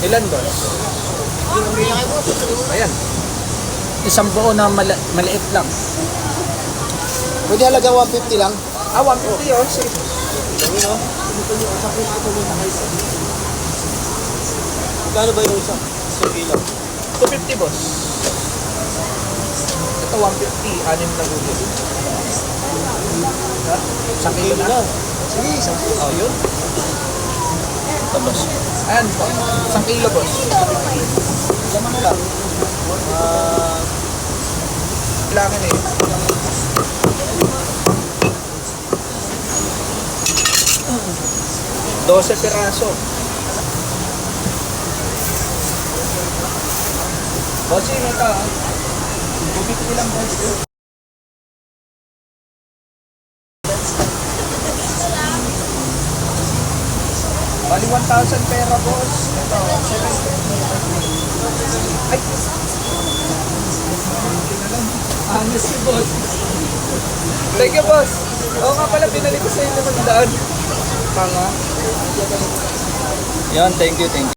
Ilan ba? Ayan. Isang buo na mala- maliit lang. Pwede halaga 150 lang. Ah, 150 yun. Sige. Kano ba yung isa? Isang kilo. 250 boss. Ito 150, anim na gulo. Ha? Isang kilo na. Sige, isang kilo. Oh, yun. Boss. Ayan po. Isang kilo boss. Laman na lang. Kailangan eh. Dose piraso. Bossing, ito ah. Bubit ko lang boss. Bali 1,000 pera boss. Ito, 750. Ay! Angas si boss. Thank you boss. Oo nga pala, pinalik ko sa inyo ng daan. Tanga. Yan, thank you, thank you.